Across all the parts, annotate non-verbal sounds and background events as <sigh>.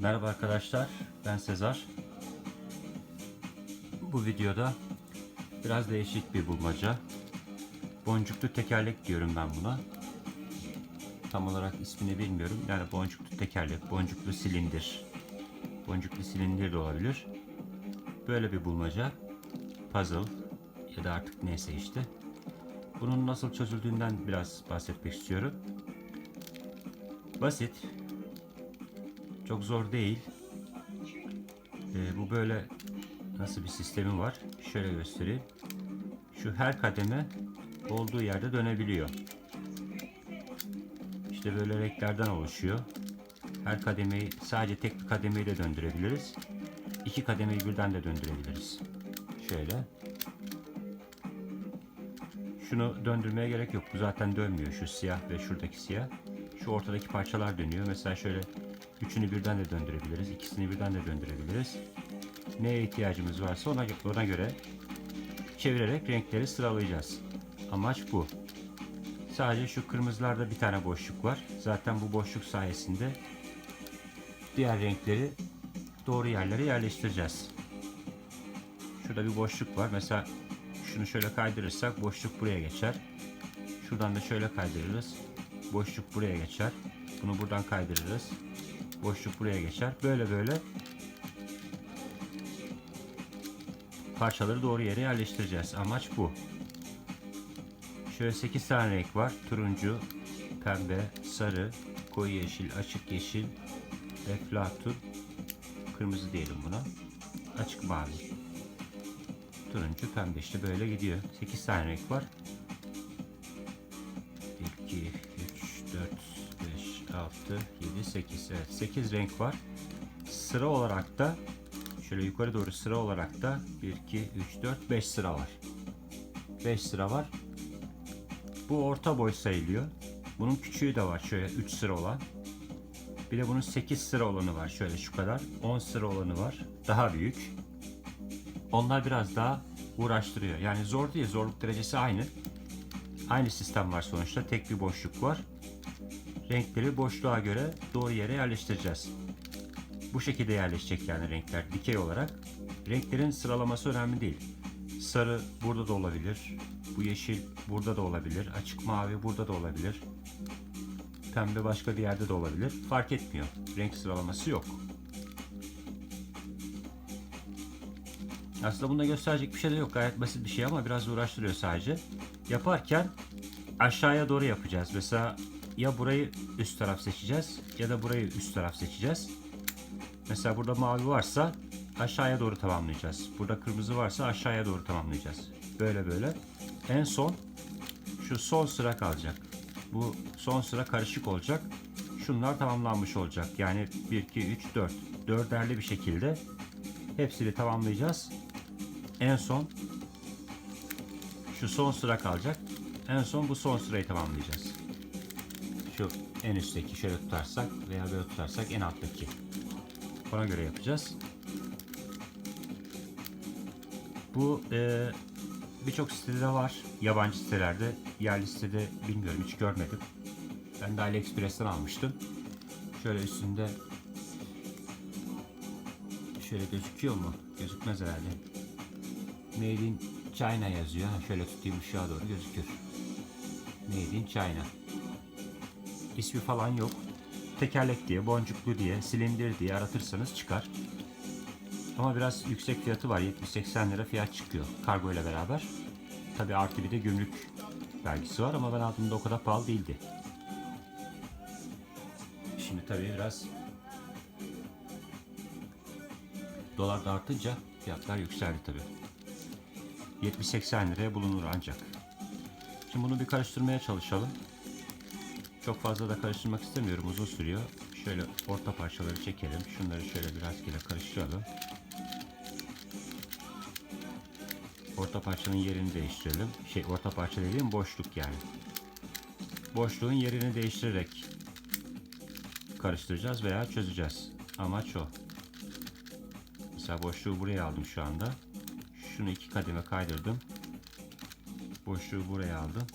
Merhaba arkadaşlar, ben Sezar. Bu videoda biraz değişik bir bulmaca. Boncuklu tekerlek diyorum ben buna. Tam olarak ismini bilmiyorum. Yani boncuklu tekerlek, boncuklu silindir. Boncuklu silindir de olabilir. Böyle bir bulmaca. Puzzle ya da artık neyse işte. Bunun nasıl çözüldüğünden biraz bahsetmek istiyorum. Basit, çok zor değil. Ee, bu böyle nasıl bir sistemi var? Şöyle göstereyim. Şu her kademe olduğu yerde dönebiliyor. İşte böyle renklerden oluşuyor. Her kademeyi sadece tek bir kademeyi de döndürebiliriz. İki kademeyi birden de döndürebiliriz. Şöyle. Şunu döndürmeye gerek yok. Bu zaten dönmüyor. Şu siyah ve şuradaki siyah. Şu ortadaki parçalar dönüyor. Mesela şöyle üçünü birden de döndürebiliriz. ikisini birden de döndürebiliriz. Neye ihtiyacımız varsa ona, ona göre çevirerek renkleri sıralayacağız. Amaç bu. Sadece şu kırmızılarda bir tane boşluk var. Zaten bu boşluk sayesinde diğer renkleri doğru yerlere yerleştireceğiz. Şurada bir boşluk var. Mesela şunu şöyle kaydırırsak boşluk buraya geçer. Şuradan da şöyle kaydırırız. Boşluk buraya geçer. Bunu buradan kaydırırız. Boşluk buraya geçer. Böyle böyle parçaları doğru yere yerleştireceğiz. Amaç bu. Şöyle 8 tane renk var. Turuncu, pembe, sarı, koyu yeşil, açık yeşil, eflatun, kırmızı diyelim buna. Açık mavi. Turuncu, pembe işte böyle gidiyor. 8 tane renk var. 7, 8. Evet 8 renk var. Sıra olarak da şöyle yukarı doğru sıra olarak da 1, 2, 3, 4, 5 sıra var. 5 sıra var. Bu orta boy sayılıyor. Bunun küçüğü de var şöyle 3 sıra olan. Bir de bunun 8 sıra olanı var şöyle şu kadar. 10 sıra olanı var. Daha büyük. Onlar biraz daha uğraştırıyor. Yani zor değil. Zorluk derecesi aynı. Aynı sistem var sonuçta. Tek bir boşluk var. Renkleri boşluğa göre doğru yere yerleştireceğiz. Bu şekilde yerleşecek yani renkler dikey olarak. Renklerin sıralaması önemli değil. Sarı burada da olabilir. Bu yeşil burada da olabilir. Açık mavi burada da olabilir. Pembe başka bir yerde de olabilir. Fark etmiyor. Renk sıralaması yok. Aslında bunda gösterecek bir şey de yok. Gayet basit bir şey ama biraz uğraştırıyor sadece. Yaparken aşağıya doğru yapacağız. Mesela ya burayı üst taraf seçeceğiz ya da burayı üst taraf seçeceğiz. Mesela burada mavi varsa aşağıya doğru tamamlayacağız. Burada kırmızı varsa aşağıya doğru tamamlayacağız. Böyle böyle. En son şu son sıra kalacak. Bu son sıra karışık olacak. Şunlar tamamlanmış olacak. Yani 1, 2, 3, 4. Dörderli bir şekilde hepsini tamamlayacağız. En son şu son sıra kalacak. En son bu son sırayı tamamlayacağız. En üstteki şöyle tutarsak veya böyle tutarsak en alttaki. Ona göre yapacağız. Bu e, birçok sitede var. Yabancı sitelerde. Yerli sitede bilmiyorum hiç görmedim. Ben de AliExpress'ten almıştım. Şöyle üstünde şöyle gözüküyor mu? Gözükmez herhalde. Made in China yazıyor. Şöyle tutayım ışığa doğru gözükür. Made in China. İsmi falan yok. Tekerlek diye, boncuklu diye, silindir diye aratırsanız çıkar. Ama biraz yüksek fiyatı var. 70-80 lira fiyat çıkıyor kargo ile beraber. Tabi artı bir de gümrük vergisi var ama ben aldığımda o kadar pahalı değildi. Şimdi tabii biraz dolar da artınca fiyatlar yükseldi tabii. 70-80 liraya bulunur ancak. Şimdi bunu bir karıştırmaya çalışalım. Çok fazla da karıştırmak istemiyorum. Uzun sürüyor. Şöyle orta parçaları çekelim. Şunları şöyle biraz rastgele karıştıralım. Orta parçanın yerini değiştirelim. Şey orta parça dediğim boşluk yani. Boşluğun yerini değiştirerek karıştıracağız veya çözeceğiz. Amaç o. Mesela boşluğu buraya aldım şu anda. Şunu iki kademe kaydırdım. Boşluğu buraya aldım.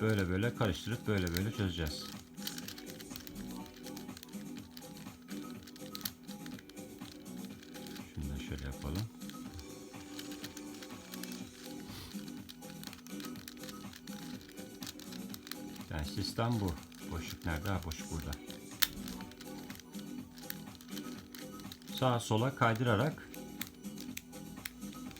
Böyle böyle karıştırıp böyle böyle çözeceğiz. Şunu da şöyle yapalım. Yani sistem bu. Boşluk nerede? Ha, boşluk burada. Sağa sola kaydırarak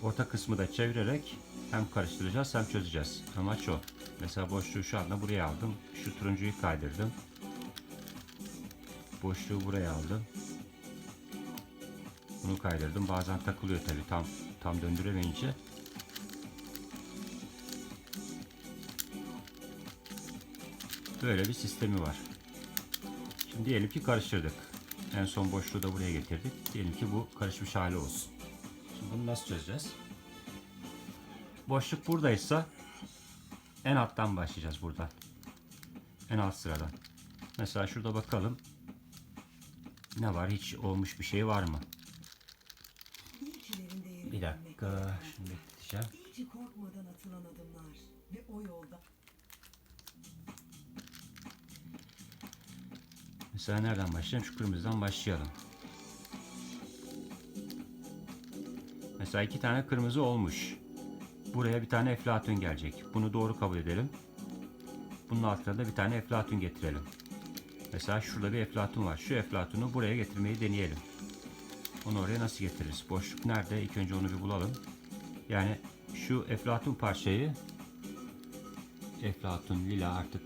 orta kısmı da çevirerek hem karıştıracağız hem çözeceğiz. Amaç o. Mesela boşluğu şu anda buraya aldım. Şu turuncuyu kaydırdım. Boşluğu buraya aldım. Bunu kaydırdım. Bazen takılıyor tabi tam tam döndüremeyince. Böyle bir sistemi var. Şimdi diyelim ki karıştırdık. En son boşluğu da buraya getirdik. Diyelim ki bu karışmış hali olsun. Şimdi bunu nasıl çözeceğiz? Boşluk buradaysa en alttan başlayacağız buradan. En alt sıradan. Mesela şurada bakalım. Ne var? Hiç olmuş bir şey var mı? Bir dakika. Şunu bekleteceğim. Hiç korkmadan atılan adımlar ve o yolda Mesela nereden başlayalım? Şu kırmızıdan başlayalım. Mesela iki tane kırmızı olmuş. Buraya bir tane eflatun gelecek. Bunu doğru kabul edelim. Bunun altına da bir tane eflatun getirelim. Mesela şurada bir eflatun var. Şu eflatunu buraya getirmeyi deneyelim. Onu oraya nasıl getiririz? Boşluk nerede? İlk önce onu bir bulalım. Yani şu eflatun parçayı eflatun lila artık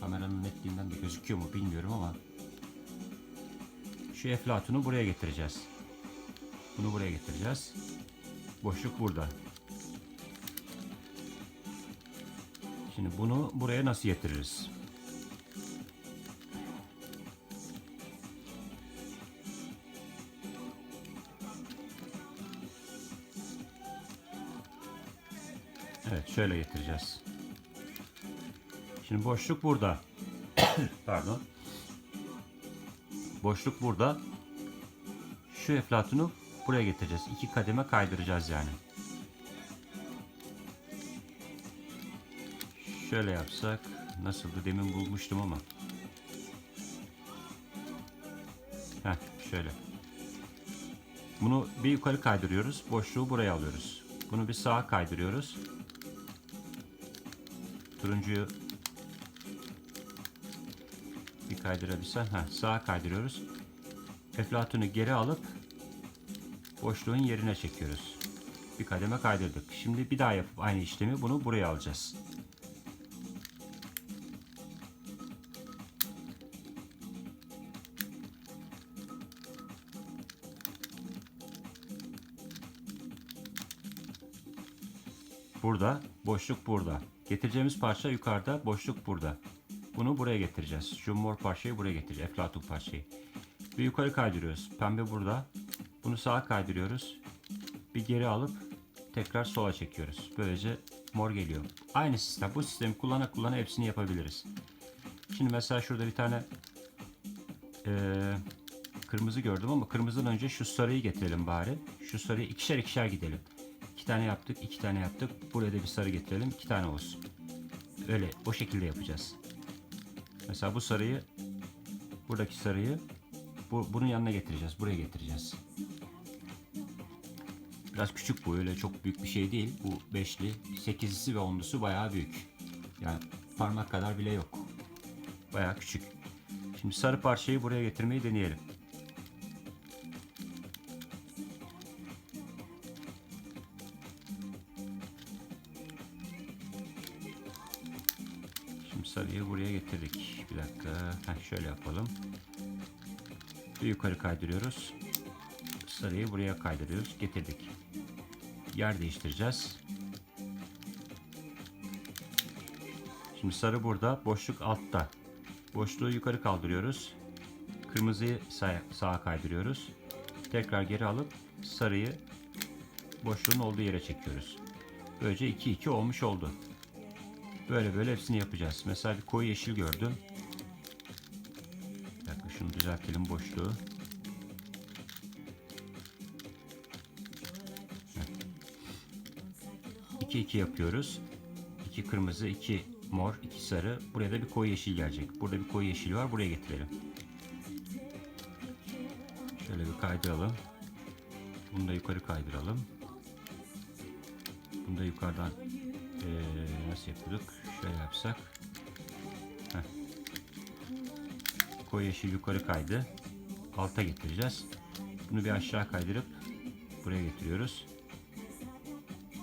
kameranın netliğinden de gözüküyor mu bilmiyorum ama şu eflatunu buraya getireceğiz. Bunu buraya getireceğiz. Boşluk burada. Şimdi bunu buraya nasıl getiririz? Evet şöyle getireceğiz. Şimdi boşluk burada. <coughs> Pardon. Boşluk burada. Şu eflatunu buraya getireceğiz. İki kademe kaydıracağız yani. Şöyle yapsak nasıldı demin bulmuştum ama. Heh, şöyle. Bunu bir yukarı kaydırıyoruz. Boşluğu buraya alıyoruz. Bunu bir sağa kaydırıyoruz. Turuncuyu bir kaydırabilsen. Ha, sağa kaydırıyoruz. Eflatunu geri alıp boşluğun yerine çekiyoruz. Bir kademe kaydırdık. Şimdi bir daha yapıp aynı işlemi bunu buraya alacağız. Burada, boşluk burada. Getireceğimiz parça yukarıda, boşluk burada. Bunu buraya getireceğiz. Şu mor parçayı buraya getireceğiz. Eflatun parçayı. Bir yukarı kaydırıyoruz. Pembe burada. Bunu sağa kaydırıyoruz. Bir geri alıp tekrar sola çekiyoruz. Böylece mor geliyor. Aynı sistem. Bu sistemi kullana kullana hepsini yapabiliriz. Şimdi mesela şurada bir tane eee, kırmızı gördüm ama kırmızıdan önce şu sarıyı getirelim bari. Şu sarıyı ikişer ikişer gidelim. İki tane yaptık, iki tane yaptık. Buraya da bir sarı getirelim. iki tane olsun. Öyle o şekilde yapacağız. Mesela bu sarıyı buradaki sarıyı bu, bunun yanına getireceğiz. Buraya getireceğiz. Biraz küçük bu. Öyle çok büyük bir şey değil. Bu beşli. Sekizlisi ve onlusu bayağı büyük. Yani parmak kadar bile yok. Bayağı küçük. Şimdi sarı parçayı buraya getirmeyi deneyelim. Getirdik. Bir dakika. Heh, şöyle yapalım. Bir yukarı kaydırıyoruz. Sarıyı buraya kaydırıyoruz. Getirdik. Yer değiştireceğiz. Şimdi sarı burada. Boşluk altta. Boşluğu yukarı kaldırıyoruz. Kırmızıyı sağa, sağa kaydırıyoruz. Tekrar geri alıp sarıyı boşluğun olduğu yere çekiyoruz. Böylece 2-2 olmuş oldu. Böyle böyle hepsini yapacağız. Mesela bir koyu yeşil gördüm. Bir dakika şunu düzeltelim boşluğu. 2 2 yapıyoruz. 2 kırmızı, 2 mor, iki sarı. Buraya da bir koyu yeşil gelecek. Burada bir koyu yeşil var. Buraya getirelim. Şöyle bir kaydıralım. Bunu da yukarı kaydıralım. Bunu da yukarıdan eee, nasıl yapıyorduk? Şöyle yapsak. Heh. Koyu yeşil yukarı kaydı. Alta getireceğiz. Bunu bir aşağı kaydırıp buraya getiriyoruz.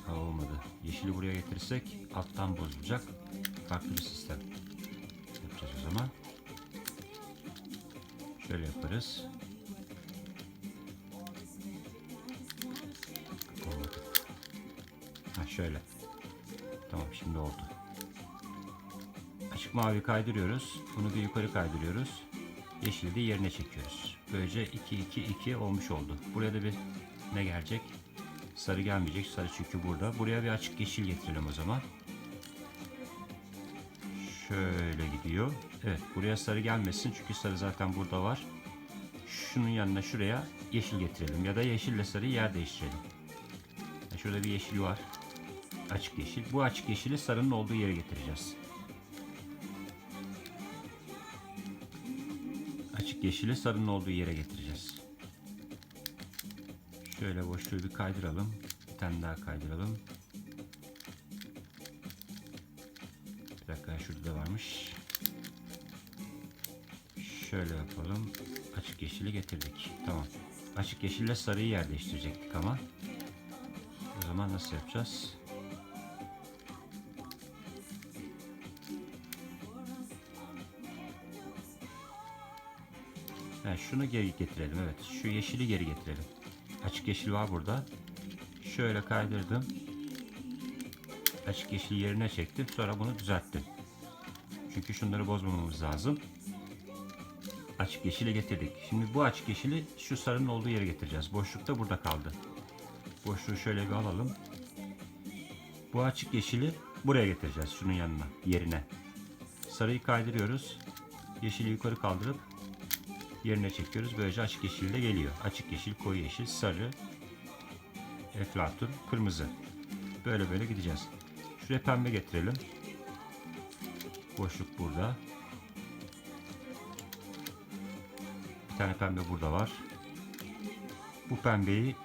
Ha, olmadı. Yeşili buraya getirirsek alttan bozulacak. Farklı bir sistem yapacağız o zaman. Şöyle yaparız. Ha şöyle. Tamam şimdi oldu. Açık mavi kaydırıyoruz. Bunu bir yukarı kaydırıyoruz. Yeşili de yerine çekiyoruz. Böylece 2 2 2 olmuş oldu. Buraya da bir ne gelecek? Sarı gelmeyecek. Sarı çünkü burada. Buraya bir açık yeşil getirelim o zaman. Şöyle gidiyor. Evet buraya sarı gelmesin çünkü sarı zaten burada var. Şunun yanına şuraya yeşil getirelim ya da yeşille sarıyı yer değiştirelim. Şurada bir yeşil var. Açık yeşil. Bu açık yeşili sarının olduğu yere getireceğiz. Açık yeşili sarının olduğu yere getireceğiz. Şöyle boşluğu bir kaydıralım. Bir tane daha kaydıralım. Bir dakika şurada da varmış. Şöyle yapalım. Açık yeşili getirdik. Tamam. Açık yeşille sarıyı yer değiştirecektik ama. O zaman nasıl yapacağız? Ha, şunu geri getirelim. Evet. Şu yeşili geri getirelim. Açık yeşil var burada. Şöyle kaydırdım. Açık yeşil yerine çektim. Sonra bunu düzelttim. Çünkü şunları bozmamamız lazım. Açık yeşili getirdik. Şimdi bu açık yeşili şu sarının olduğu yere getireceğiz. Boşluk da burada kaldı. Boşluğu şöyle bir alalım. Bu açık yeşili buraya getireceğiz. Şunun yanına, yerine. Sarıyı kaydırıyoruz. Yeşili yukarı kaldırıp yerine çekiyoruz. Böylece açık yeşil de geliyor. Açık yeşil, koyu yeşil, sarı, eflatun, kırmızı. Böyle böyle gideceğiz. Şuraya pembe getirelim. Boşluk burada. Bir tane pembe burada var. Bu pembeyi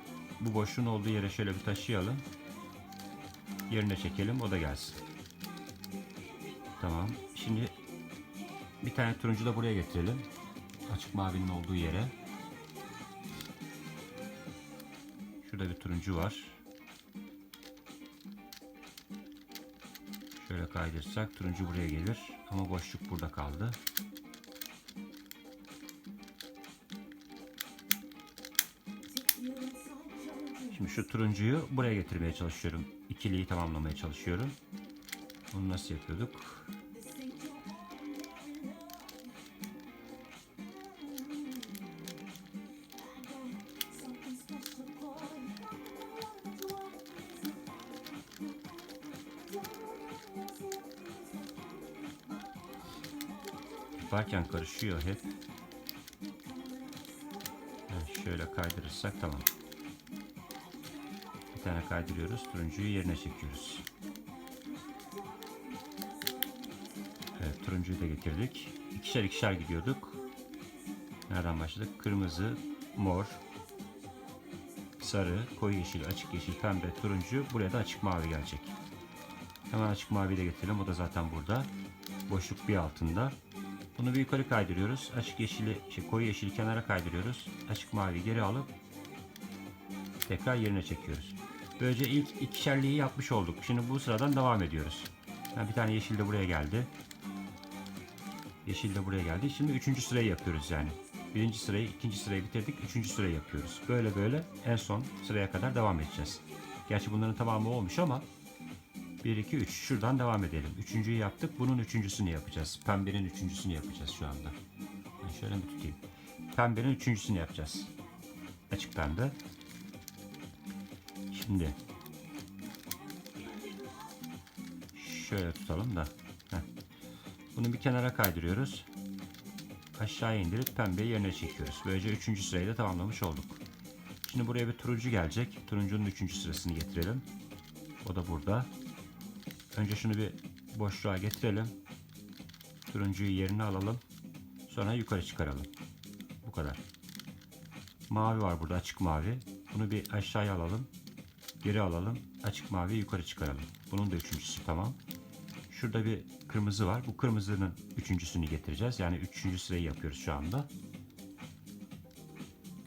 bu boşluğun olduğu yere şöyle bir taşıyalım. Yerine çekelim. O da gelsin. Tamam. Şimdi bir tane turuncu da buraya getirelim. Açık mavinin olduğu yere. Şurada bir turuncu var. Şöyle kaydırsak turuncu buraya gelir. Ama boşluk burada kaldı. Şimdi şu turuncuyu buraya getirmeye çalışıyorum. İkiliyi tamamlamaya çalışıyorum. Bunu nasıl yapıyorduk? Yaparken karışıyor hep. Evet, şöyle kaydırırsak tamam. Bir tane kaydırıyoruz. Turuncuyu yerine çekiyoruz. Evet turuncuyu da getirdik. İkişer ikişer gidiyorduk. Nereden başladık? Kırmızı, mor, sarı, koyu yeşil, açık yeşil, pembe, turuncu. Buraya da açık mavi gelecek. Hemen açık mavi de getirelim. O da zaten burada. Boşluk bir altında. Bunu bir yukarı kaydırıyoruz. Açık yeşili, şey, koyu yeşili kenara kaydırıyoruz. Açık mavi geri alıp tekrar yerine çekiyoruz. Böylece ilk ikişerliği yapmış olduk. Şimdi bu sıradan devam ediyoruz. Yani bir tane yeşil de buraya geldi. Yeşil de buraya geldi. Şimdi üçüncü sırayı yapıyoruz yani. Birinci sırayı, ikinci sırayı bitirdik. Üçüncü sırayı yapıyoruz. Böyle böyle en son sıraya kadar devam edeceğiz. Gerçi bunların tamamı olmuş ama 1, 2, 3. Şuradan devam edelim. Üçüncüyü yaptık. Bunun üçüncüsünü yapacağız. Pembenin üçüncüsünü yapacağız şu anda. Ben şöyle bir tutayım. Pembenin üçüncüsünü yapacağız. Açık pembe. Şimdi şöyle tutalım da. Heh. Bunu bir kenara kaydırıyoruz. Aşağı indirip pembeyi yerine çekiyoruz. Böylece üçüncü sırayı da tamamlamış olduk. Şimdi buraya bir turuncu gelecek. Turuncunun üçüncü sırasını getirelim. O da burada. Önce şunu bir boşluğa getirelim. Turuncuyu yerine alalım. Sonra yukarı çıkaralım. Bu kadar. Mavi var burada açık mavi. Bunu bir aşağıya alalım. Geri alalım. Açık mavi yukarı çıkaralım. Bunun da üçüncüsü tamam. Şurada bir kırmızı var. Bu kırmızının üçüncüsünü getireceğiz. Yani üçüncü sırayı yapıyoruz şu anda.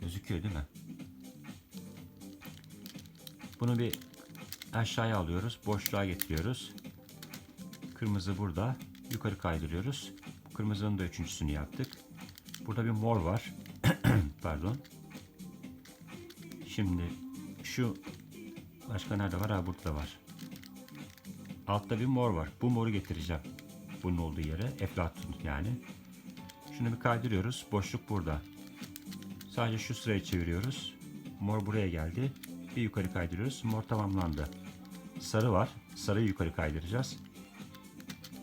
Gözüküyor değil mi? Bunu bir aşağıya alıyoruz. Boşluğa getiriyoruz. Kırmızı burada. Yukarı kaydırıyoruz. Kırmızının da üçüncüsünü yaptık. Burada bir mor var. <clears throat> Pardon. Şimdi şu başka nerede var? Ha burada da var. Altta bir mor var. Bu moru getireceğim. Bunun olduğu yere. Eflatun yani. Şunu bir kaydırıyoruz. Boşluk burada. Sadece şu sırayı çeviriyoruz. Mor buraya geldi. Bir yukarı kaydırıyoruz. Mor tamamlandı. Sarı var. Sarıyı yukarı kaydıracağız.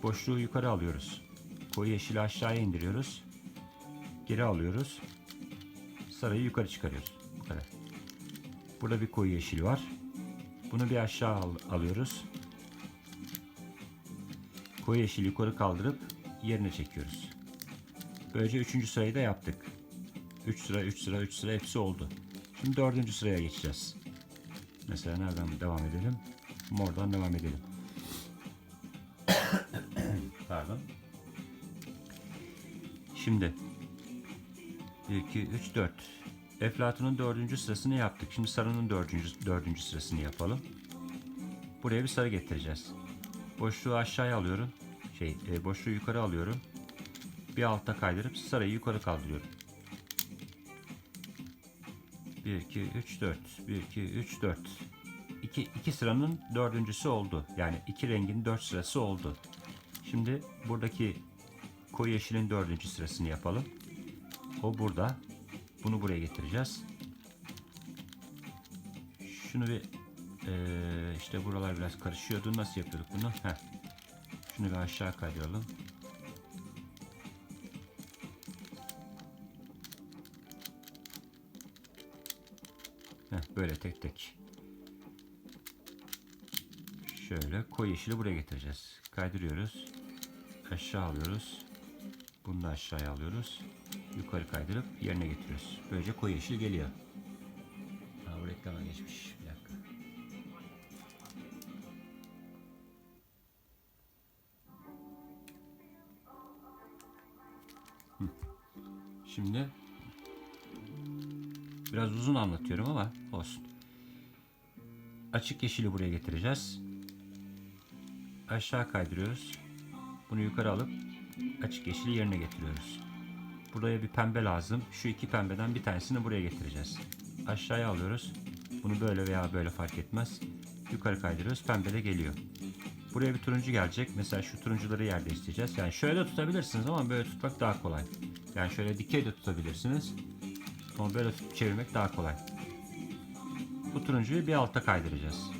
Boşluğu yukarı alıyoruz. Koyu yeşili aşağıya indiriyoruz. Geri alıyoruz. Sarıyı yukarı çıkarıyoruz. Bu kadar. Burada bir koyu yeşil var. Bunu bir aşağı al- alıyoruz. Koyu yeşil yukarı kaldırıp yerine çekiyoruz. Böylece üçüncü sırayı da yaptık. 3 sıra, 3 sıra, 3 sıra hepsi oldu. Şimdi dördüncü sıraya geçeceğiz. Mesela nereden devam edelim? Mordan devam edelim. Şimdi 1, 2, 3, 4. Eflatun'un dördüncü sırasını yaptık. Şimdi sarının dördüncü, dördüncü sırasını yapalım. Buraya bir sarı getireceğiz. Boşluğu aşağıya alıyorum. Şey, e, boşluğu yukarı alıyorum. Bir alta kaydırıp sarıyı yukarı kaldırıyorum. 1, 2, 3, 4. 1, 2, 3, 4. 2, 2 sıranın dördüncüsü oldu. Yani iki rengin dört sırası oldu. Şimdi buradaki koyu yeşilin dördüncü sırasını yapalım. O burada. Bunu buraya getireceğiz. Şunu bir eee, işte buralar biraz karışıyordu. Nasıl yapıyorduk bunu? Heh. Şunu bir aşağı kaydıralım. Heh, böyle tek tek. Şöyle koyu yeşili buraya getireceğiz. Kaydırıyoruz. Aşağı alıyoruz. Bunu da aşağıya alıyoruz. Yukarı kaydırıp yerine getiriyoruz. Böylece koyu yeşil geliyor. Ha, bu reklama geçmiş. Bir dakika. Şimdi biraz uzun anlatıyorum ama olsun. Açık yeşili buraya getireceğiz. Aşağı kaydırıyoruz. Bunu yukarı alıp açık yeşili yerine getiriyoruz. Buraya bir pembe lazım. Şu iki pembeden bir tanesini buraya getireceğiz. Aşağıya alıyoruz. Bunu böyle veya böyle fark etmez. Yukarı kaydırıyoruz. Pembe de geliyor. Buraya bir turuncu gelecek. Mesela şu turuncuları yer değiştireceğiz. Yani şöyle de tutabilirsiniz ama böyle tutmak daha kolay. Yani şöyle dikey de tutabilirsiniz. Ama böyle çevirmek daha kolay. Bu turuncuyu bir alta kaydıracağız.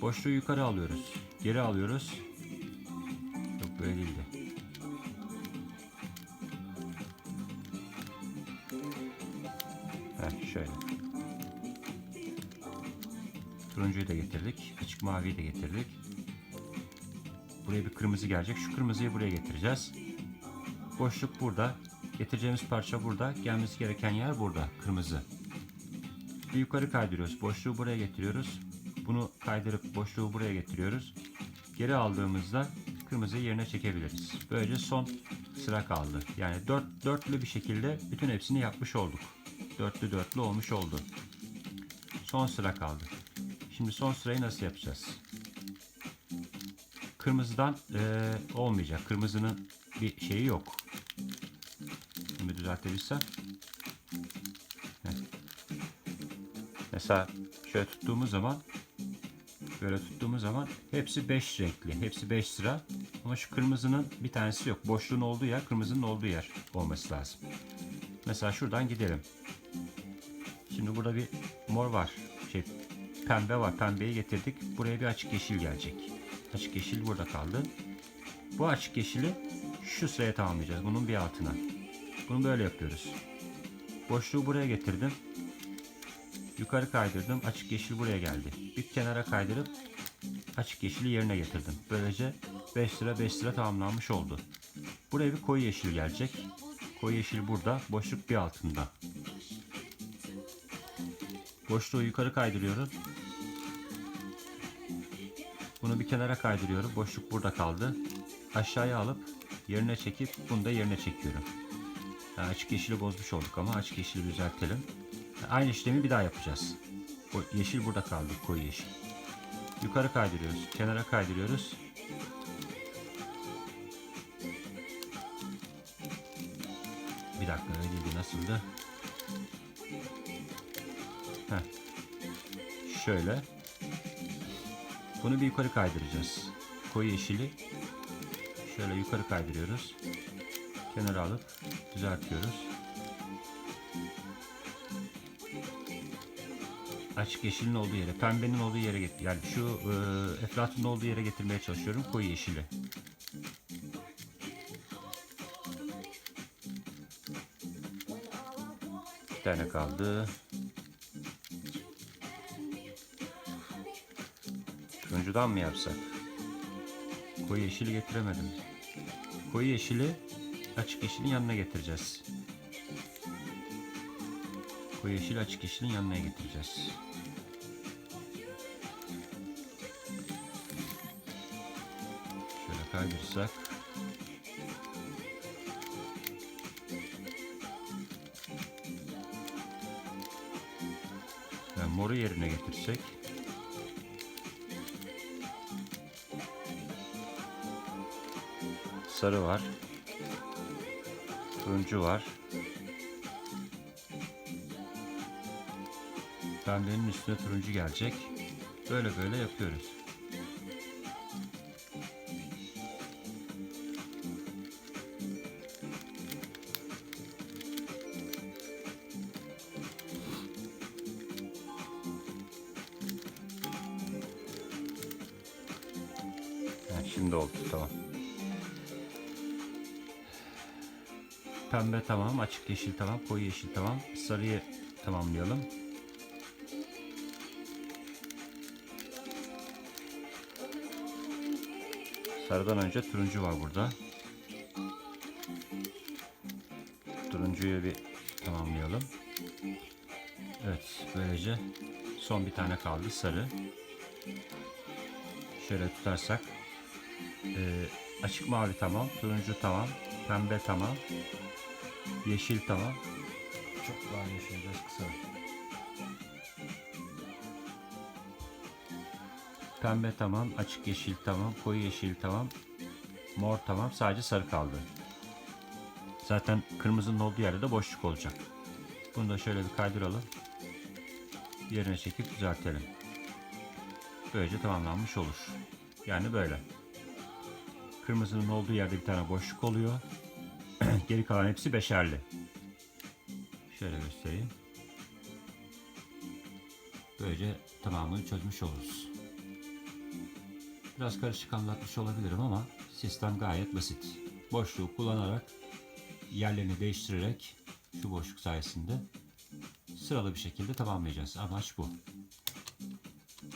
Boşluğu yukarı alıyoruz. Geri alıyoruz. Değildi. Heh, şöyle. Turuncuyu da getirdik. Açık maviyi de getirdik. Buraya bir kırmızı gelecek. Şu kırmızıyı buraya getireceğiz. Boşluk burada. Getireceğimiz parça burada. Gelmesi gereken yer burada. Kırmızı. Bir yukarı kaydırıyoruz. Boşluğu buraya getiriyoruz. Bunu kaydırıp boşluğu buraya getiriyoruz. Geri aldığımızda kırmızıyı yerine çekebiliriz. Böylece son sıra kaldı. Yani dört, dörtlü bir şekilde bütün hepsini yapmış olduk. Dörtlü dörtlü olmuş oldu. Son sıra kaldı. Şimdi son sırayı nasıl yapacağız? Kırmızıdan eee, olmayacak. Kırmızının bir şeyi yok. Şimdi düzeltebilsem. Mesela şöyle tuttuğumuz zaman böyle tuttuğumuz zaman hepsi 5 renkli. Hepsi 5 sıra. Ama şu kırmızının bir tanesi yok. Boşluğun olduğu yer kırmızının olduğu yer olması lazım. Mesela şuradan gidelim. Şimdi burada bir mor var. Şey pembe var. Pembeyi getirdik. Buraya bir açık yeşil gelecek. Açık yeşil burada kaldı. Bu açık yeşili şu sıraya tamamlayacağız. Bunun bir altına. Bunu böyle yapıyoruz. Boşluğu buraya getirdim. Yukarı kaydırdım. Açık yeşil buraya geldi. Bir kenara kaydırıp açık yeşili yerine getirdim. Böylece 5 lira 5 lira tamamlanmış oldu. Buraya bir koyu yeşil gelecek. Koyu yeşil burada. Boşluk bir altında. Boşluğu yukarı kaydırıyorum. Bunu bir kenara kaydırıyorum. Boşluk burada kaldı. Aşağıya alıp yerine çekip bunu da yerine çekiyorum. Yani açık yeşili bozmuş olduk ama açık yeşili düzeltelim. Aynı işlemi bir daha yapacağız. Yeşil burada kaldı. Koyu yeşil. Yukarı kaydırıyoruz. Kenara kaydırıyoruz. Bir dakika öyle değildi. Nasıldı? Heh. Şöyle. Bunu bir yukarı kaydıracağız. Koyu yeşili şöyle yukarı kaydırıyoruz. Kenara alıp düzeltiyoruz. Açık yeşilin olduğu yere, pembenin olduğu yere get yani şu e, eflatun olduğu yere getirmeye çalışıyorum koyu yeşili. Bir tane kaldı. Turuncudan mı yapsak? Koyu yeşili getiremedim. Koyu yeşili açık yeşilin yanına getireceğiz. Koyu yeşili açık yeşilin yanına getireceğiz. Kaydırsak. Yani moru yerine getirsek. Sarı var. Turuncu var. Pembenin üstüne turuncu gelecek. Böyle böyle yapıyoruz. Açık yeşil tamam, koyu yeşil tamam. Sarıyı tamamlayalım. Sarıdan önce turuncu var burada. Turuncuyu bir tamamlayalım. Evet, böylece son bir tane kaldı sarı. Şöyle tutarsak ee, açık mavi tamam, turuncu tamam, pembe tamam, yeşil tamam. Çok daha yaşayacağız kısa. Pembe tamam, açık yeşil tamam, koyu yeşil tamam, mor tamam, sadece sarı kaldı. Zaten kırmızının olduğu yerde de boşluk olacak. Bunu da şöyle bir kaydıralım. Yerine çekip düzeltelim. Böylece tamamlanmış olur. Yani böyle. Kırmızının olduğu yerde bir tane boşluk oluyor. Geri kalan hepsi beşerli. Şöyle göstereyim. Böylece tamamını çözmüş oluruz. Biraz karışık anlatmış olabilirim ama sistem gayet basit. Boşluğu kullanarak yerlerini değiştirerek şu boşluk sayesinde sıralı bir şekilde tamamlayacağız. Amaç bu.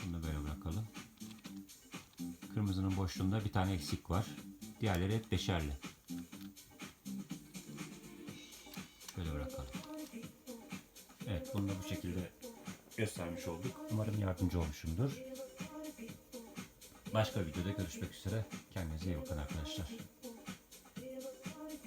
Bunu böyle bırakalım. Kırmızının boşluğunda bir tane eksik var. Diğerleri hep beşerli. Şekilde göstermiş olduk. Umarım yardımcı olmuşumdur. Başka videoda görüşmek üzere. Kendinize iyi bakın arkadaşlar.